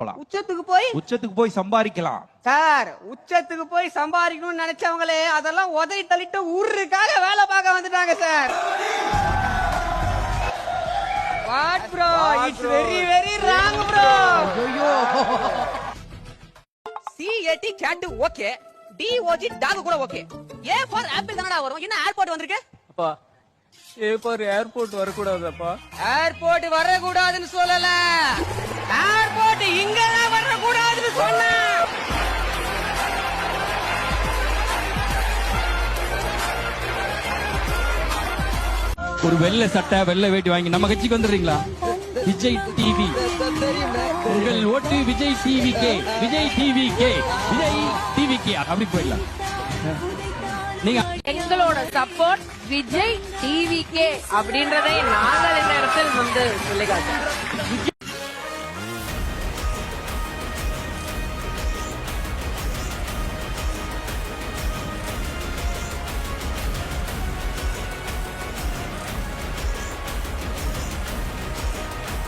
போலாம். உச்சத்துக்கு போய் உச்சத்துக்கு போய் சம்பாதிக்கலாம். சார் உச்சத்துக்கு போய் சம்பாதிக்கணும்னு நினைச்சவங்களே அதெல்லாம் உதறி தள்ளிட்டு ஊருக்காக வேலை பார்க்க வந்துட்டாங்க sir. What bro it's very very wrong bro ஐயோ CAT cat okay DOG dog கூட ஓகே ஏ ஃபார் ஆப்பிள் தானடா வரும்? என்ன ஏர்போர்ட் வந்திருக்கு? அப்பா ஏ ஃபார் ஏர்போர்ட் வரக்கூடாதப்பா ஏர்போர்ட் வரக்கூடாதுன்னு சொல்லல. ஏர்போர்ட் ஒரு வெள்ளை சட்டை வெள்ளை வேட்டி வாங்கி நம்ம கட்சிக்கு வந்துடுறீங்களா? விஜய் டிவி உங்கள் ஓட்டு விஜய் டிவி கே விஜய் டிவி கே விஜய் டிவி கே அப்படி போயிடலாம். நீங்க எங்களோட சப்போர்ட் விஜய் டிவி கே அப்படின்றதை நாங்கள் இந்த இடத்தில் வந்து சொல்லி